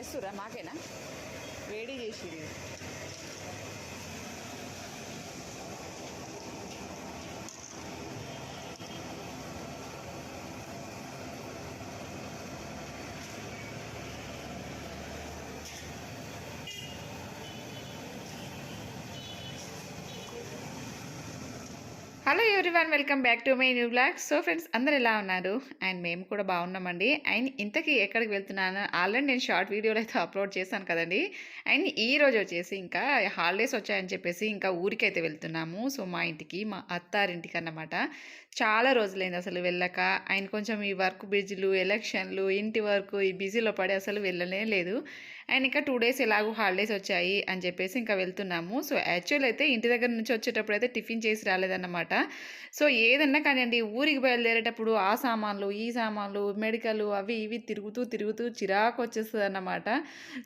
చేస్తురా మాకేనా? వేడి చేసి hello everyone welcome back to my new blog so friends అందరు ఎలా ఉన్నారు? అండ్ మేము కూడా బాగున్నామండి. అండ్ ఇంతకీ ఎక్కడికి వెళ్తున్నాను? ఆల్రెడీ నేను షార్ట్ వీడియోలు అయితే అప్లోడ్ చేశాను కదండి. అండ్ ఈ రోజు వచ్చేసి ఇంకా హాలిడేస్ వచ్చాయని చెప్పేసి ఇంకా ఊరికైతే వెళ్తున్నాము. సో మా ఇంటికి మా అత్తారింటికి అన్నమాట. చాలా రోజులైంది అసలు వెళ్ళక. ఆయన కొంచెం ఈ వర్క్ బిజీలు ఎలక్షన్లు ఇంటి వర్క్ ఈ బిజీలో పడి అసలు వెళ్ళనే లేదు. అండ్ ఇంకా టూ డేస్ ఎలాగో హాలిడేస్ వచ్చాయి అని చెప్పేసి ఇంకా వెళ్తున్నాము. సో యాక్చువల్ అయితే ఇంటి దగ్గర నుంచి వచ్చేటప్పుడు అయితే టిఫిన్ చేసి రాలేదన్నమాట. సో ఏదన్నా కానివ్వండి ఊరికి బయలుదేరేటప్పుడు ఆ సామాన్లు ఈ సామాన్లు మెడికల్ అవి ఇవి తిరుగుతూ తిరుగుతూ చిరాకు వచ్చేస్తుంది అన్నమాట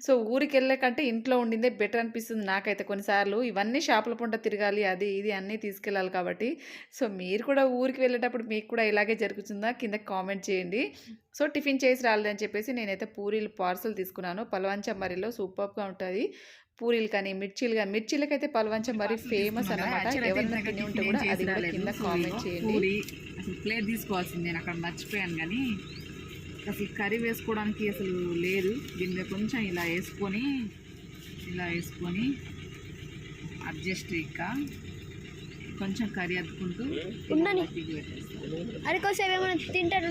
సో ఊరికి వెళ్ళే కంటే ఇంట్లో ఉండిందే బెటర్ అనిపిస్తుంది నాకైతే కొన్నిసార్లు. ఇవన్నీ షాపుల పంట తిరగాలి అది ఇది అన్నీ తీసుకెళ్ళాలి కాబట్టి. సో మీరు కూడా ఊరికి వెళ్ళేటప్పుడు మీకు కూడా ఇలాగే జరుగుతుందా? కింద కామెంట్ చేయండి. సో టిఫిన్ చేసి రాలేదని చెప్పేసి నేనైతే పూరీలు పార్సల్ తీసుకున్నాను. పలవంచమరిలో సూపర్గా ఉంటుంది. పూరీలు కానీ మిర్చీలు కానీ మిర్చీలకైతే పలవంచం మరీ ఫేమస్ అన్నమాట. ఎవరైనా తిని ఉంటే కూడా అది కూడా కింద కామెంట్ చేయండి. పూరి అసలు ప్లేట్ తీసుకోవాల్సింది. నేను అక్కడ మర్చిపోయాను కానీ అసలు కర్రీ వేసుకోవడానికి అసలు లేదు. దీని మీద కొంచెం ఇలా వేసుకొని ఇలా వేసుకొని అడ్జస్ట్ ఇక్క కొంచెం కర్రీ అద్దుకుంటూ తింటారు?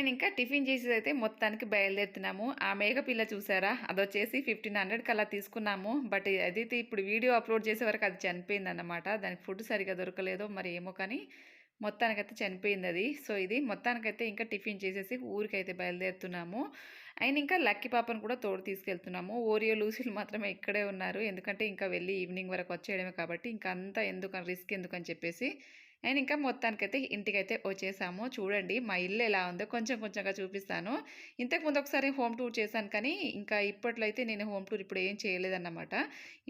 నేను ఇంకా టిఫిన్ చేసేది అయితే మొత్తానికి బయలుదేరుతున్నాము. ఆ మేకపిల్ల చూసారా? అది వచ్చేసి ఫిఫ్టీన్ హండ్రెడ్కి అలా తీసుకున్నాము. బట్ అదైతే ఇప్పుడు వీడియో అప్లోడ్ చేసే వరకు అది చనిపోయింది అన్నమాట దానికి ఫుడ్ సరిగా దొరకలేదో మరి ఏమో కానీ మొత్తానికైతే చనిపోయింది అది. సో ఇది మొత్తానికైతే ఇంకా టిఫిన్ చేసేసి ఊరికైతే బయలుదేరుతున్నాము. అండ్ ఇంకా లక్కీ పాపను కూడా తోడు తీసుకెళ్తున్నాము. ఓరియో లూసీలు మాత్రమే ఇక్కడే ఉన్నారు. ఎందుకంటే ఇంకా వెళ్ళి ఈవినింగ్ వరకు వచ్చేయడమే కాబట్టి ఇంకా అంతా ఎందుకని రిస్క్ ఎందుకని చెప్పేసి అండ్ ఇంకా మొత్తానికైతే ఇంటికైతే వచ్చేసాము. చూడండి మా ఇల్లు ఎలా ఉందో కొంచెం కొంచెంగా చూపిస్తాను. ఇంతకు ముందు ఒకసారి హోమ్ టూర్ చేశాను కానీ ఇంకా ఇప్పట్లో అయితే నేను హోమ్ టూర్ ఇప్పుడు ఏం చేయలేదన్నమాట.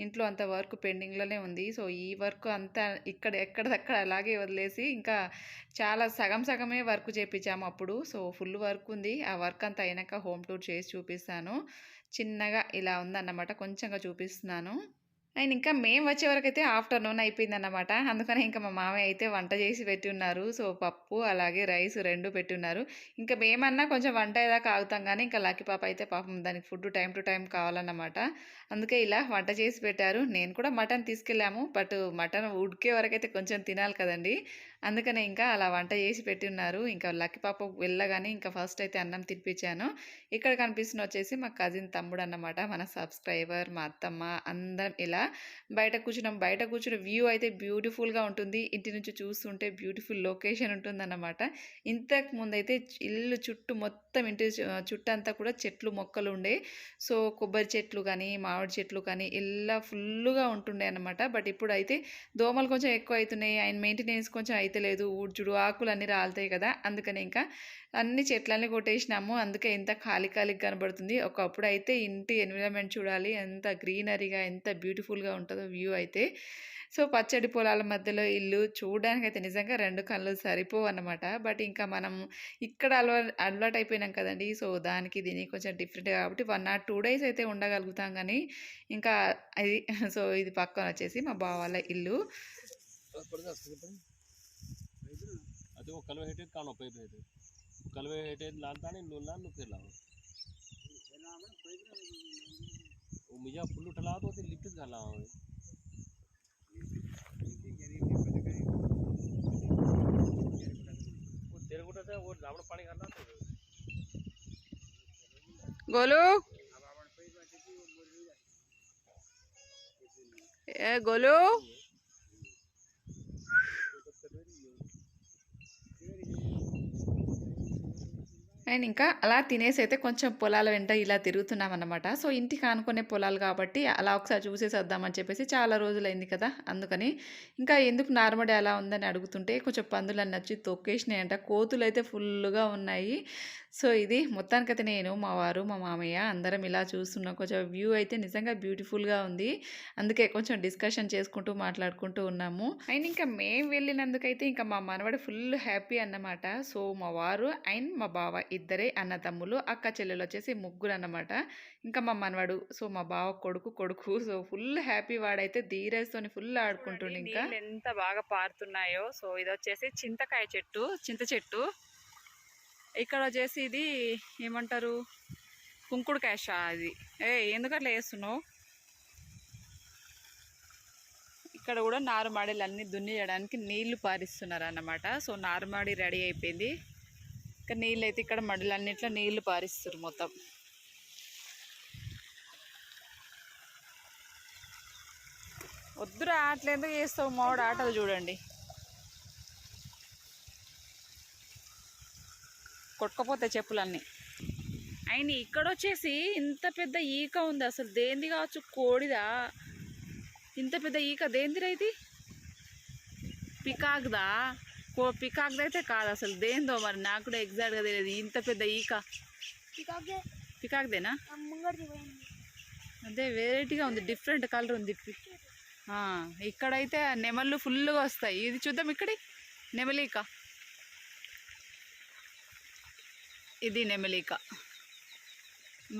ఇంట్లో అంత వర్క్ పెండింగ్లోనే ఉంది. సో ఈ వర్క్ అంతా ఇక్కడ ఎక్కడదక్కడ అలాగే వదిలేసి ఇంకా చాలా సగం సగమే వర్క్ చేపించాము అప్పుడు. సో ఫుల్ వర్క్ ఉంది. ఆ వర్క్ అంతా అయినాక హోమ్ టూర్ చేసి చూపిస్తాను. చిన్నగా ఇలా ఉందన్నమాట. కొంచెంగా చూపిస్తున్నాను. అండ్ ఇంకా మేము వచ్చే వరకు అయితే ఆఫ్టర్నూన్ అయిపోయింది అందుకనే ఇంకా మా మామయ్య అయితే వంట చేసి పెట్టి ఉన్నారు సో పప్పు అలాగే రైస్ రెండు పెట్టి ఉన్నారు ఇంకా మేమన్నా కొంచెం వంట ఏదాకా ఆగుతాం కానీ ఇంకా లక్కీ పాప అయితే పాపం దానికి ఫుడ్ టైం టు టైం కావాలన్నమాట. అందుకే ఇలా వంట చేసి పెట్టారు. నేను కూడా మటన్ తీసుకెళ్ళాము. బట్ మటన్ ఉడికే వరకు అయితే కొంచెం తినాలి కదండి. అందుకనే ఇంకా అలా వంట చేసి పెట్టి ఉన్నారు ఇంకా లక్కీ పాప వెళ్ళగానే ఇంకా ఫస్ట్ అయితే అన్నం తినిపించాను. ఇక్కడ కనిపిస్తున్న వచ్చేసి మా కజిన్ తమ్ముడు అన్నమాట. మన సబ్స్క్రైబర్ మా అత్తమ్మ అందరం ఇలా బయట కూర్చున్నాం. బయట కూర్చున్న వ్యూ అయితే బ్యూటిఫుల్గా ఉంటుంది. ఇంటి నుంచి చూస్తుంటే బ్యూటిఫుల్ లొకేషన్ ఉంటుందన్నమాట. ఇంతకు ముందైతే అయితే ఇల్లు చుట్టూ మొత్తం ఇంటి చుట్టంతా కూడా చెట్లు మొక్కలు ఉండే. సో కొబ్బరి చెట్లు కానీ మామిడి చెట్లు కానీ ఇలా ఫుల్గా ఉంటుండే అనమాట బట్ ఇప్పుడు అయితే దోమలు కొంచెం ఎక్కువ అవుతున్నాయి ఆయన మెయింటెనెన్స్ కొంచెం అయితే లేదు ఊడ్చుడు ఆకులు అన్నీ రాలుతాయి కదా అందుకని ఇంకా అన్ని చెట్లన్నీ కొట్టేసినాము. అందుకే ఎంత ఖాళీ ఖాళీగా కనబడుతుంది. ఒకప్పుడు అయితే ఇంటి ఎన్విరాన్మెంట్ చూడాలి ఎంత గ్రీనరీగా ఎంత బ్యూటిఫుల్గా ఉంటుందో వ్యూ అయితే. సో పచ్చడి పొలాల మధ్యలో ఇల్లు చూడడానికి అయితే నిజంగా రెండు కళ్ళు సరిపోవు అన్నమాట బట్ ఇంకా మనం ఇక్కడ అలవా అలవాటు అయిపోయినాం కదండి. సో దానికి దీనికి కొంచెం డిఫరెంట్ కాబట్టి వన్ ఆర్ టూ డేస్ అయితే ఉండగలుగుతాం కానీ ఇంకా అది సో ఇది పక్కన వచ్చేసి మా బావ వాళ్ళ అయితే ఒక కలువ హెట్టేది కాను थे कलवे కలువ హెట్టేది లాంతా నేను लोन लान फिर लाओ वो मिजा फुल उठला तो ते लिफ्ट घाला हूँ वो तेरे कोटा से वो रावण पानी घाला तो गोलू ए गोलू అండ్ ఇంకా అలా తినేసి అయితే కొంచెం పొలాల వెంట ఇలా తిరుగుతున్నాం అనమాట సో ఇంటికి ఆనుకునే పొలాలు కాబట్టి అలా ఒకసారి చూసేసి వద్దామని చెప్పేసి చాలా రోజులైంది కదా అందుకని. ఇంకా ఎందుకు నార్మడి అలా ఉందని అడుగుతుంటే కొంచెం పందులు నచ్చి తొక్కేసినాయి అంట కోతులు అయితే ఫుల్గా ఉన్నాయి. సో ఇది మొత్తానికైతే నేను మా వారు మా మామయ్య అందరం ఇలా చూస్తున్నాం. కొంచెం వ్యూ అయితే నిజంగా బ్యూటిఫుల్గా ఉంది. అందుకే కొంచెం డిస్కషన్ చేసుకుంటూ మాట్లాడుకుంటూ ఉన్నాము. అండ్ ఇంకా మేము వెళ్ళినందుకైతే ఇంకా మా మనవడు ఫుల్ హ్యాపీ అన్నమాట. సో మా వారు అండ్ మా బావ ఇద్దరే అన్నదమ్ములు అక్క చెల్లెలు వచ్చేసి ముగ్గురు అన్నమాట. ఇంకా మా మనవడు సో మా బావ కొడుకు కొడుకు. సో ఫుల్ హ్యాపీ వాడైతే ధీరేస్తోని ఫుల్ ఆడుకుంటుండే ఇంకా. ఎంత బాగా పారుతున్నాయో. సో ఇది వచ్చేసి చింతకాయ చెట్టు చింత చెట్టు. ఇక్కడ వచ్చేసి ఇది ఏమంటారు? కుంకుడు క్యాష అది. ఏ ఎందుకట్లా వేస్తున్నావు ఇక్కడ కూడా నారుమాడీలు అన్నీ దున్నియడానికి నీళ్ళు పారిస్తున్నారు అన్నమాట సో నారుమాడి రెడీ అయిపోయింది. ఇంకా నీళ్ళు అయితే ఇక్కడ మడులన్నిట్లో నీళ్ళు పారిస్తారు మొత్తం. వద్దురా అట్లా ఎందుకు చేస్తావు మావాడు ఆటలు చూడండి. కొట్టుకపోతే చెప్పులన్నీ. అయిన ఇక్కడ వచ్చేసి ఇంత పెద్ద ఈక ఉంది అసలు. దేంది కావచ్చు? కోడిదా? ఇంత పెద్ద ఈక దేందిరా ఇది? పికాక్దా? కో పికాక్ది అయితే కాదు అసలు. దేందో మరి? నాకు కూడా ఎగ్జాక్ట్గా తెలియదు. ఇంత పెద్ద ఈక. పికాక్దేనా? అదే వెరైటీగా ఉంది. డిఫరెంట్ కలర్ ఉంది. ఇక్కడైతే నెమళ్ళు ఫుల్గా వస్తాయి. ఇది చూద్దాం ఇక్కడి. నెమలిక ఇది నెమలిక.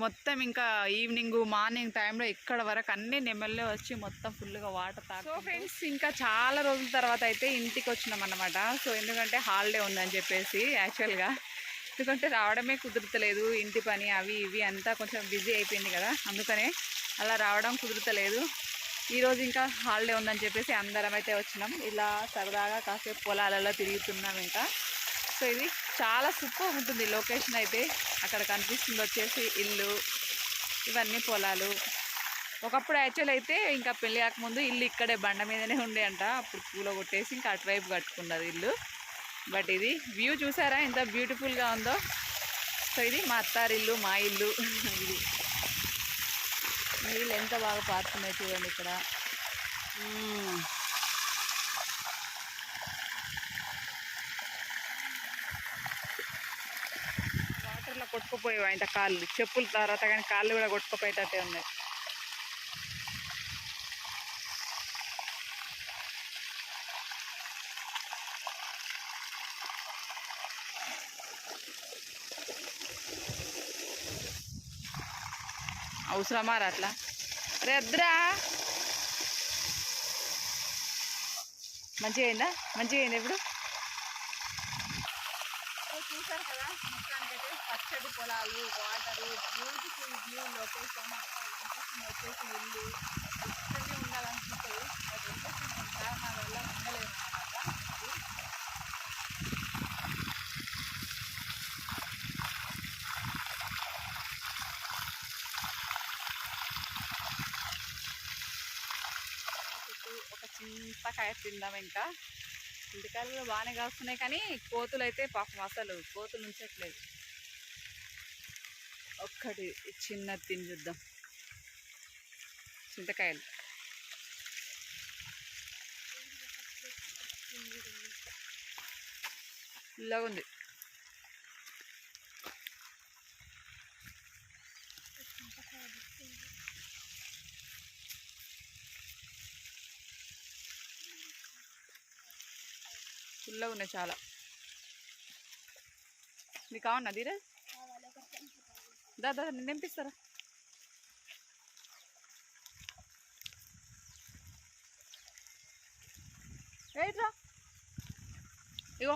మొత్తం ఇంకా ఈవినింగ్ మార్నింగ్ టైంలో ఇక్కడ వరకు అన్ని నెమల్లే వచ్చి మొత్తం ఫుల్గా వాటర్ తాగు సో ఫ్రెండ్స్ ఇంకా చాలా రోజుల తర్వాత అయితే ఇంటికి వచ్చినాం అనమాట సో ఎందుకంటే హాలిడే ఉందని చెప్పేసి యాక్చువల్గా. ఎందుకంటే రావడమే కుదురుతలేదు ఇంటి పని అవి ఇవి అంతా కొంచెం బిజీ అయిపోయింది కదా అందుకనే అలా రావడం కుదురుతలేదు. ఈరోజు ఇంకా హాలిడే ఉందని చెప్పేసి అందరం అయితే వచ్చినాం. ఇలా సరదాగా కాసేపు పొలాలలో తిరుగుతున్నాం ఇంకా. సో ఇది చాలా సూపర్ ఉంటుంది లొకేషన్ అయితే. అక్కడ కనిపిస్తుంది వచ్చేసి ఇల్లు ఇవన్నీ పొలాలు. ఒకప్పుడు యాక్చువల్ అయితే ఇంకా పెళ్ళి కాకముందు ఇల్లు ఇక్కడే బండ మీదనే ఉండే అంట. అప్పుడు పూల కొట్టేసి ఇంకా అటువైపు కట్టుకున్నది ఇల్లు. బట్ ఇది వ్యూ చూసారా? ఎంత బ్యూటిఫుల్గా ఉందో. సో ఇది మా అత్తారిల్లు మా ఇల్లు. ఇది. నీళ్ళు ఎంత బాగా పారుతున్నాయి చూడండి ఇక్కడ మ్మ్. వాటర్లో కొట్టుకుపోయేవా ఆయన కాళ్ళు చెప్పుల తర్వాత కానీ కాళ్ళు కూడా కొట్టుకుపోయేటట్టే ఉన్నాయి. అవసరమా రా అట్లా? రెద్రా మంచిగా అయిందా? మంచిగా అయింది ఇప్పుడు చూసారు కదా మొత్తానికైతే పచ్చడి పొలాలు వాటరు బ్యూటిఫుల్ వ్యూ లొకేషన్ వచ్చేసి ఇల్లు ఇక్కడే ఉండాలనిపిస్తుంది బట్ లొకేషన్ కారణాల వల్ల ఉండలేము అనమాట ఒక చింతకాయ తిందాం ఇంకా. ఇంటికాయలు బాగానే కాస్తున్నాయి కానీ కోతులు అయితే పాపం అసలు కోతులు ఉంచట్లేదు. ఒక్కటి చిన్న తిని చూద్దాం. చింతకాయలు. ఇలాగ ఉంది. ఫుల్గా ఉన్నాయి చాలా. మీకు కావన్నా ధీరే దాదా నేను తెంపిస్తారా? ఏట్రా ఇగో.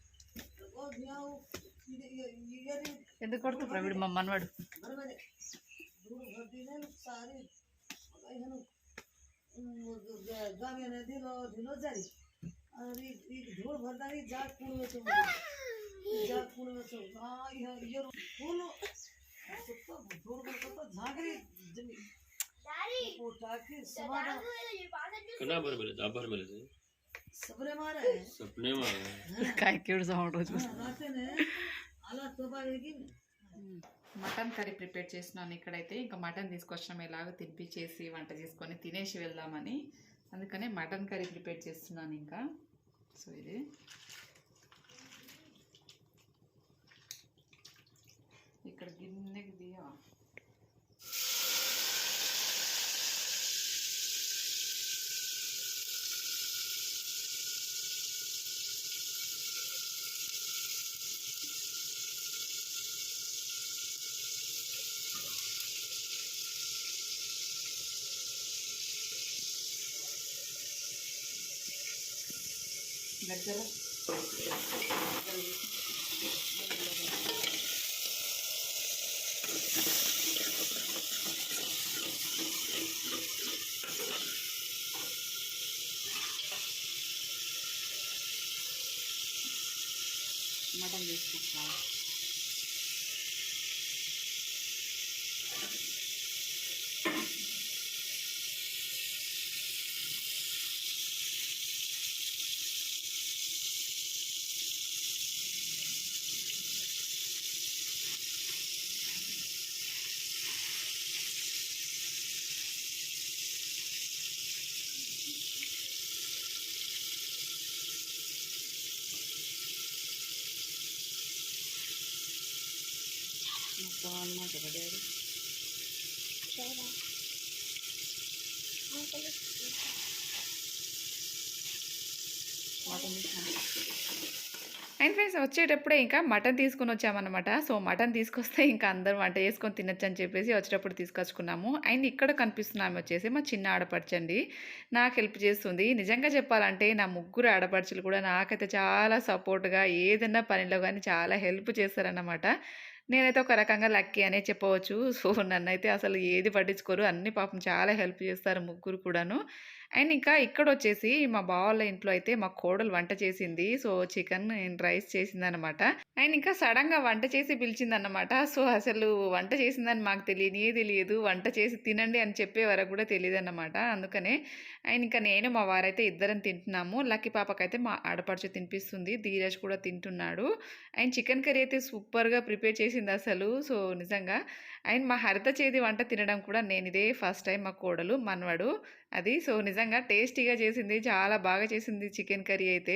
ఎందుకు కొడుతు ప్రవీణ్ మా మనవాడు धूळ भरताना जाग पूर्ण होतो जाग पूर्ण होतो हा इयर पूर्ण धूळ भरतो झागरी जमीन टाकी समाधान कना भर मिले जा भर मिले थे सबरे मारा है सपने में आया काय केवढ సౌండ్ రోజు राते ने అలా తోబాకి మటన్ కర్రీ ప్రిపేర్ చేసినాను ఇక్కడైతే ఇంకా మటన్ తీసుకొచ్చినాం ఎలాగో తినిపించేసి వంట చేసుకొని తినేసి వెళ్దామని అందుకనే మటన్ కర్రీ ప్రిపేర్ చేస్తున్నాను ఇంకా సో ఇది ఇక్కడ గిన్నెకి దియా దగ్గర మటన్ తీసుకొస్తా మొత్తం డాడీ అండ్ ఫ్రెండ్స్ వచ్చేటప్పుడే ఇంకా మటన్ తీసుకుని వచ్చామన్నమాట. సో మటన్ తీసుకొస్తే ఇంకా అందరం వంట చేసుకొని తినొచ్చు అని చెప్పేసి వచ్చేటప్పుడు తీసుకొచ్చుకున్నాము. అండ్ ఇక్కడ కనిపిస్తున్న ఆమె వచ్చేసి మా చిన్న ఆడపడచండి నాకు హెల్ప్ చేస్తుంది. నిజంగా చెప్పాలంటే నా ముగ్గురు ఆడపడుచులు కూడా నాకైతే చాలా సపోర్ట్గా ఏదైనా పనిలో కానీ చాలా హెల్ప్ చేస్తారన్నమాట. నేనైతే ఒక రకంగా లక్కీ అనే చెప్పవచ్చు. సో నన్నైతే అసలు ఏది పట్టించుకోరు. అన్ని పాపం చాలా హెల్ప్ చేస్తారు ముగ్గురు కూడాను. అండ్ ఇంకా ఇక్కడ వచ్చేసి మా బావ వాళ్ళ ఇంట్లో అయితే మా కోడలు వంట చేసింది. సో చికెన్ అండ్ రైస్ చేసింది అనమాట అండ్ ఇంకా సడన్గా వంట చేసి పిలిచిందన్నమాట. సో అసలు వంట చేసిందని మాకు తెలియనే తెలియదు. వంట చేసి తినండి అని చెప్పే వరకు కూడా తెలియదు అన్నమాట అందుకనే అండ్ ఇంకా నేను మా వారైతే ఇద్దరం తింటున్నాము. లక్కీ పాపకైతే మా ఆడపడుచు తినిపిస్తుంది. ధీరజ్ కూడా తింటున్నాడు. అండ్ చికెన్ కర్రీ అయితే సూపర్గా ప్రిపేర్ చేసింది అసలు. సో నిజంగా అండ్ మా హరిత చేతి వంట తినడం కూడా నేను ఇదే ఫస్ట్ టైం మా కోడలు మనవడు. అది. సో నిజంగా టేస్టీగా చేసింది. చాలా బాగా చేసింది చికెన్ కర్రీ అయితే.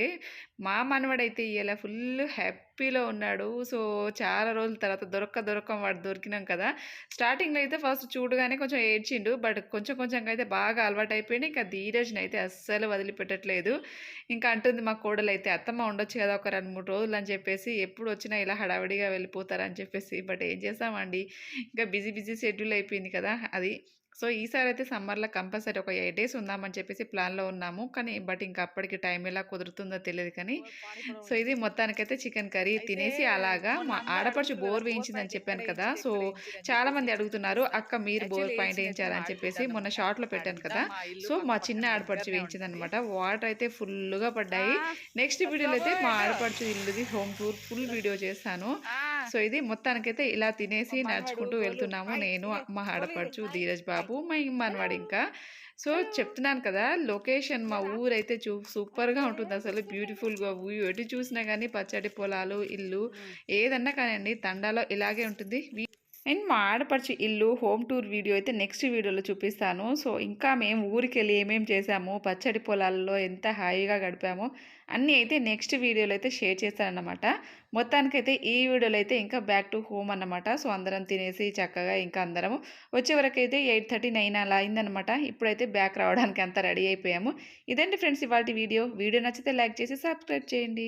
మా మనవడైతే ఇలా ఫుల్ హ్యాపీలో ఉన్నాడు. సో చాలా రోజుల తర్వాత దొరక్క దొరకం వాడు దొరికినాం కదా. స్టార్టింగ్లో అయితే ఫస్ట్ చూడగానే కొంచెం ఏడ్చిండు. బట్ కొంచెం కొంచెంగా అయితే బాగా అలవాటు అయిపోయింది. ఇంకా ధీరజ్ని అయితే అస్సలు వదిలిపెట్టట్లేదు. ఇంకా అంటుంది మా కోడలు అయితే అత్తమ్మ ఉండొచ్చు కదా ఒక రెండు మూడు రోజులు అని చెప్పేసి ఎప్పుడు వచ్చినా ఇలా హడావిడిగా వెళ్ళిపోతారని చెప్పేసి. బట్ ఏం చేస్తామండి? ఇంకా బిజీ బిజీ షెడ్యూల్ అయిపోయింది కదా. అది సో ఈసారి అయితే సమ్మర్లో కంపల్సరీ ఒక ఎయిట్ డేస్ ఉందామని చెప్పేసి ప్లాన్లో ఉన్నాము. కానీ బట్ ఇంకా అప్పటికి టైం ఎలా కుదురుతుందో తెలియదు కానీ సో ఇది మొత్తానికైతే చికెన్ కర్రీ తినేసి అలాగా మా ఆడపడుచు బోర్ వేయించిందని చెప్పాను కదా సో చాలా మంది అడుగుతున్నారు అక్క మీరు బోర్ పాయింట్ వేయించారని చెప్పేసి మొన్న షార్ట్లో పెట్టాను కదా. సో మా చిన్న ఆడపడుచు వేయించింది అనమాట వాటర్ అయితే ఫుల్గా పడ్డాయి. నెక్స్ట్ వీడియోలో అయితే మా ఆడపడుచు ఇల్లుది హోమ్ టూర్ ఫుల్ వీడియో చేస్తాను సో ఇది మొత్తానికైతే ఇలా తినేసి నడుచుకుంటూ వెళ్తున్నాము. నేను మా ఆడపడుచు ధీరజ్ బాబు మా మనవాడు ఇంకా. సో చెప్తున్నాను కదా లొకేషన్ మా ఊరైతే చూ సూపర్గా ఉంటుంది అసలు. బ్యూటిఫుల్గా ఊ ఎటు చూసినా కానీ పచ్చడి పొలాలు ఇల్లు ఏదన్నా కానివ్వండి తండాలో ఇలాగే ఉంటుంది. అండ్ మా ఆడపడుచు ఇల్లు హోమ్ టూర్ వీడియో అయితే నెక్స్ట్ వీడియోలో చూపిస్తాను. సో ఇంకా మేము ఊరికి వెళ్ళి ఏమేమి చేసాము పచ్చడి పొలాల్లో ఎంత హాయిగా గడిపామో అన్నీ అయితే నెక్స్ట్ వీడియోలో అయితే షేర్ చేస్తానన్నమాట. మొత్తానికైతే ఈ వీడియోలో అయితే ఇంకా బ్యాక్ టు హోమ్ అన్నమాట. సో అందరం తినేసి చక్కగా ఇంకా అందరము వచ్చే వరకు అయితే ఎయిట్ థర్టీ నైన్ అలా అయిందనమాట ఇప్పుడైతే బ్యాక్ రావడానికి అంతా రెడీ అయిపోయాము. ఇదండి ఫ్రెండ్స్ ఇవాళ వీడియో. వీడియో నచ్చితే లైక్ చేసి సబ్స్క్రైబ్ చేయండి.